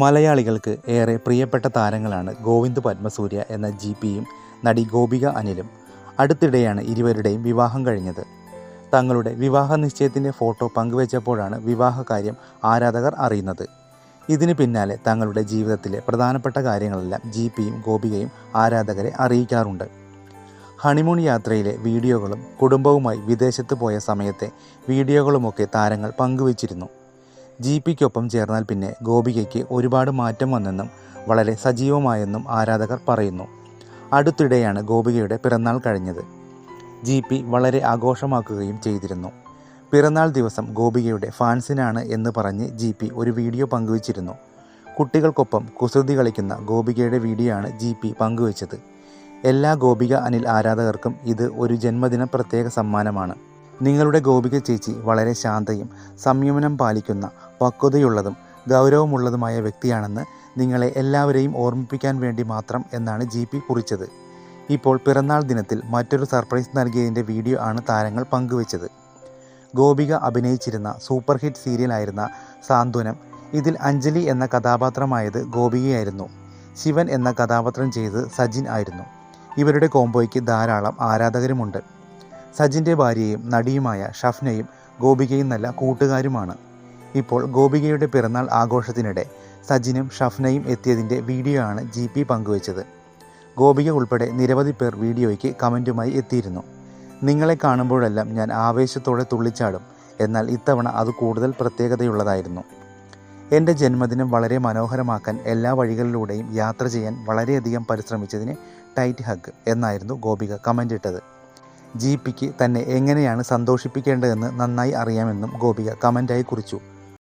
മലയാളികൾക്ക് ഏറെ പ്രിയപ്പെട്ട താരങ്ങളാണ് ഗോവിന്ദ് പത്മസൂര്യ എന്ന ജി പിയും നടി ഗോപിക അനിലും. അടുത്തിടെയാണ് ഇരുവരുടെയും വിവാഹം കഴിഞ്ഞത്. തങ്ങളുടെ വിവാഹ നിശ്ചയത്തിന്റെ ഫോട്ടോ പങ്കുവച്ചപ്പോഴാണ് വിവാഹകാര്യം ആരാധകർ അറിയുന്നത്. ഇതിന് പിന്നാലെ തങ്ങളുടെ ജീവിതത്തിലെ പ്രധാനപ്പെട്ട കാര്യങ്ങളെല്ലാം ജി പിയും ഗോപികയും ആരാധകരെ അറിയിക്കാറുണ്ട്. ഹണിമൂൺ യാത്രയിലെ വീഡിയോകളും കുടുംബവുമായി വിദേശത്ത് പോയ സമയത്തെ വീഡിയോകളുമൊക്കെ താരങ്ങൾ പങ്കുവച്ചിരുന്നു. ജി പിക്കൊപ്പം ചേർന്നാൽ പിന്നെ ഗോപികയ്ക്ക് ഒരുപാട് മാറ്റം വന്നെന്നും വളരെ സജീവമായെന്നും ആരാധകർ പറയുന്നു. അടുത്തിടെയാണ് ഗോപികയുടെ പിറന്നാൾ കഴിഞ്ഞത്. ജി പി വളരെ ആഘോഷമാക്കുകയും ചെയ്തിരുന്നു. പിറന്നാൾ ദിവസം ഗോപികയുടെ ഫാൻസിനാണ് എന്ന് പറഞ്ഞ് ജി പി ഒരു വീഡിയോ പങ്കുവച്ചിരുന്നു. കുട്ടികൾക്കൊപ്പം കുസൃതി കളിക്കുന്ന ഗോപികയുടെ വീഡിയോ ആണ് ജി പി പങ്കുവച്ചത്. എല്ലാ ഗോപിക അനിൽ ആരാധകർക്കും ഇത് ഒരു ജന്മദിന പ്രത്യേക സമ്മാനമാണ്. നിങ്ങളുടെ ഗോപിക ചേച്ചി വളരെ ശാന്തയും സംയമനം പാലിക്കുന്ന പക്വതയുള്ളതും ഗൗരവമുള്ളതുമായ വ്യക്തിയാണെന്ന് നിങ്ങളെ എല്ലാവരെയും ഓർമ്മിപ്പിക്കാൻ വേണ്ടി മാത്രം എന്നാണ് ജി പി കുറിച്ചത്. ഇപ്പോൾ പിറന്നാൾ ദിനത്തിൽ മറ്റൊരു സർപ്രൈസ് നൽകിയതിന്റെ വീഡിയോ ആണ് താരങ്ങൾ പങ്കുവച്ചത്. ഗോപിക അഭിനയിച്ചിരുന്ന സൂപ്പർ ഹിറ്റ് സീരിയലായിരുന്ന സാന്ത്വനം ഇതിൽ അഞ്ജലി എന്ന കഥാപാത്രമായത് ഗോപികയായിരുന്നു. ശിവൻ എന്ന കഥാപാത്രം ചെയ്തത് സജിൻ ആയിരുന്നു. ഇവരുടെ കോംബോയ്ക്ക് ധാരാളം ആരാധകരുമുണ്ട്. സജിന്റെ ഭാര്യയും നടിയുമായ ഷഫ്നയും ഗോപികയും നല്ല കൂട്ടുകാരുമാണ്. ഇപ്പോൾ ഗോപികയുടെ പിറന്നാൾ ആഘോഷത്തിനിടെ സജിനും ഷഫ്നയും എത്തിയതിന്റെ വീഡിയോ ആണ് ജി പി പങ്കുവച്ചത്. ഗോപിക ഉൾപ്പെടെ നിരവധി പേർ വീഡിയോയ്ക്ക് കമന്റുമായി എത്തിയിരുന്നു. നിങ്ങളെ കാണുമ്പോഴെല്ലാം ഞാൻ ആവേശത്തോടെ തുള്ളിച്ചാടും എന്നാൽ ഇത്തവണ അത് കൂടുതൽ പ്രത്യേകതയുള്ളതായിരുന്നു. എന്റെ ജന്മദിനം വളരെ മനോഹരമാക്കാൻ എല്ലാ വഴികളിലൂടെയും യാത്ര ചെയ്യാൻ വളരെയധികം പരിശ്രമിച്ചതിന് ടൈറ്റ് ഹഗ് എന്നായിരുന്നു ഗോപിക കമന്റ് ഇട്ടത് ജി പിക്ക് തന്നെ എങ്ങനെയാണ് സന്തോഷിപ്പിക്കേണ്ടതെന്ന് നന്നായി അറിയാമെന്നും ഗോപിക കമന്റായി കുറിച്ചു.